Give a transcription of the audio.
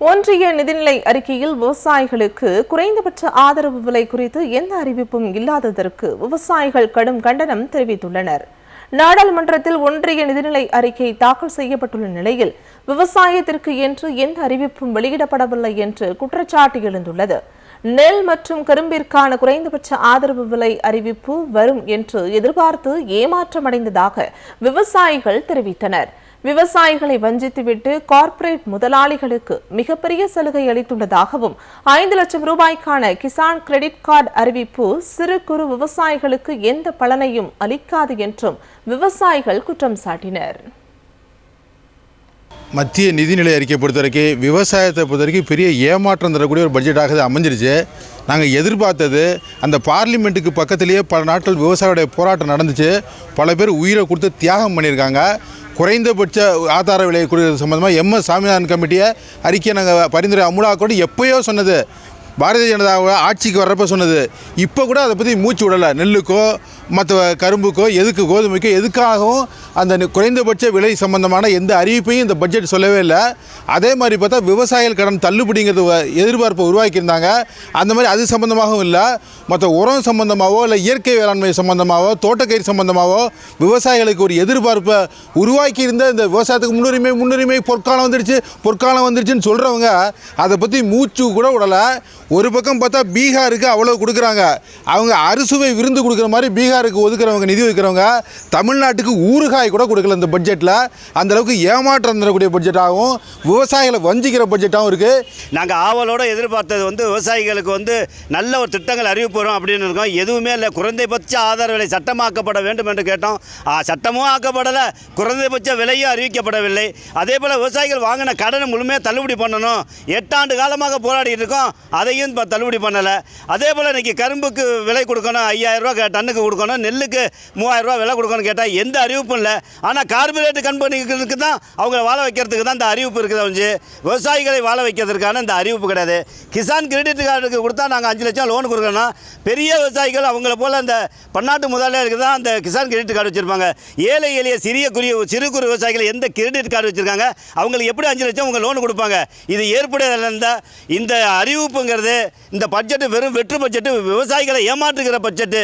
ஒன்றிய நிதிநிலை அறிக்கையில் விவசாயிகளுக்கு குறைந்தபட்ச ஆதரவு விலை குறித்து எந்த அறிவிப்பும் இல்லாததற்கு விவசாயிகள் கடும் கண்டனம் தெரிவித்துள்ளனர். நாடாளுமன்றத்தில் ஒன்றிய நிதிநிலை அறிக்கை தாக்கல் செய்யப்பட்டுள்ள நிலையில் விவசாயத்திற்கு என்று எந்த அறிவிப்பும் வெளியிடப்படவில்லை என்று குற்றச்சாட்டு எழுந்துள்ளது. நெல் மற்றும் கரும்பிற்கான குறைந்தபட்ச ஆதரவு விலை அறிவிப்பு வரும் என்று எதிர்பார்த்து ஏமாற்றமடைந்ததாக விவசாயிகள் தெரிவித்தனர். விவசாயிகளை வஞ்சித்துவிட்டு கார்ப்பரேட் முதலாளிகளுக்கு மிகப்பெரிய சலுகை அளித்துள்ளதாகவும் ஐந்து லட்சம் ரூபாய்க்கான கிசான் கிரெடிட் கார்டு அறிவிப்பு சிறு குறு விவசாயிகளுக்கு எந்த பலனையும் அளிக்காது என்றும் விவசாயிகள் குற்றம் சாட்டினர். மத்திய நிதிநிலை அறிக்கை பொறுத்த வரைக்கும் விவசாயத்தை பொறுத்த வரைக்கும் பெரிய ஏமாற்றம் தரக்கூடிய ஒரு பட்ஜெட்டாக இது அமைஞ்சிருச்சு. நாங்கள் எதிர்பார்த்தது அந்த பார்லிமெண்ட்டுக்கு பக்கத்திலேயே பல நாட்கள் விவசாயியோடைய போராட்டம் நடந்துச்சு. பல பேர் உயிரை கொடுத்து தியாகம் பண்ணியிருக்காங்க. குறைந்தபட்ச ஆதார விலை கொடுக்கறது சம்மந்தமாக எம்எஸ் சாமிநாதன் கமிட்டியை அறிக்கையை நாங்கள் பரிந்துரை அமுலாக்கோடு எப்போயோ சொன்னது. பாரதிய ஜனதாவை ஆட்சிக்கு வர்றப்ப சொன்னது. இப்போ கூட அதை பற்றி மூச்சு விடலை. நெல்லுக்கோ மற்ற கரும்புக்கோ எதுக்கு கோதுமைக்கோ எதுக்காகவும் அந்த குறைந்தபட்ச விலை சம்பந்தமான எந்த அறிவிப்பையும் இந்த பட்ஜெட் சொல்லவே இல்லை. அதே மாதிரி பார்த்தா விவசாயிகள் கடன் தள்ளுபடிங்கிறது எதிர்பார்ப்பை உருவாக்கியிருந்தாங்க. அந்த மாதிரி அது சம்பந்தமாகவும் இல்லை. மற்ற உரம் சம்பந்தமாகவோ இல்லை இயற்கை வேளாண்மை சம்பந்தமாகவோ தோட்டக்கயிறு சம்பந்தமாகவோ விவசாயிகளுக்கு ஒரு எதிர்பார்ப்பை உருவாக்கியிருந்த இந்த விவசாயத்துக்கு முன்னுரிமை முன்னுரிமை பொற்காலம் வந்துடுச்சு பொற்காலம் வந்துடுச்சுன்னு சொல்கிறவங்க அதை பற்றி மூச்சு கூட விடலை. ஒரு பக்கம் பார்த்தா பீகாருக்கு அவ்வளோ கொடுக்குறாங்க. அவங்க அறுசுவை விருந்து கொடுக்குற மாதிரி பீகார் பீகாருக்கு ஒதுக்குறவங்க நிதி ஒதுக்குறவங்க தமிழ்நாட்டுக்கு ஊறுகாய் கூட கொடுக்கல இந்த பட்ஜெட்டில் அந்தளவுக்கு ஏமாற்றம் தரக்கூடிய பட்ஜெட்டாகவும் விவசாயிகளை வஞ்சிக்கிற பட்ஜெட்டாகவும் இருக்குது நாங்கள் ஆவலோடு எதிர்பார்த்தது வந்து விவசாயிகளுக்கு வந்து நல்ல ஒரு திட்டங்கள் அறிவிப்பு வரும் அப்படின்னு இருக்கோம். எதுவுமே இல்லை. குறைந்தபட்ச ஆதார விலை சட்டமாக்கப்பட வேண்டும் என்று கேட்டோம். சட்டமும் ஆக்கப்படலை. குறைந்தபட்ச விலையும் அறிவிக்கப்படவில்லை. அதே போல் விவசாயிகள் வாங்கின கடனை முழுமையாக தள்ளுபடி பண்ணணும். எட்டாண்டு காலமாக போராடிட்டு இருக்கோம். அதையும் இப்போ தள்ளுபடி பண்ணலை. அதே போல் இன்றைக்கி கரும்புக்கு விலை கொடுக்கணும். ஐயாயிரம் ரூபா டன்னுக்கு கொடுக்கணும். நெல்லுக்கு மூவாயிரரூவா விலை கொடுக்கணும்னு கேட்டால் எந்த அறிவிப்பும் இல்லை. ஆனால் கார்பரேட் கம்பெனிகளுக்கு தான் அவங்கள வாழ வைக்கிறதுக்கு தான் இந்த அறிவிப்பு இருக்குது வந்து விவசாயிகளை வாழ வைக்கிறதுக்கான இந்த அறிவிப்பு கிடையாது. கிசான் கிரெடிட் கார்டுக்கு கொடுத்தா நாங்கள் அஞ்சு லட்சம் லோன் கொடுக்குறோன்னா பெரிய விவசாயிகள் அவங்கள போல் அந்த பன்னாட்டு முதலாளிகளுக்கு தான் அந்த கிசான் கிரெடிட் கார்டு வச்சுருப்பாங்க. ஏழை எளிய சிறிய குறுகிய சிறு குறு விவசாயிகள் எந்த கிரெடிட் கார்டு வச்சுருக்காங்க அவங்களுக்கு எப்படி அஞ்சு லட்சம் அவங்க லோன் கொடுப்பாங்க? இது ஏற்புடையதில்லை இந்த அறிவிப்புங்கிறது இந்த பட்ஜெட்டு வெறும் வெற்று பட்ஜெட்டு விவசாயிகளை ஏமாற்றுகிற பட்ஜெட்டு.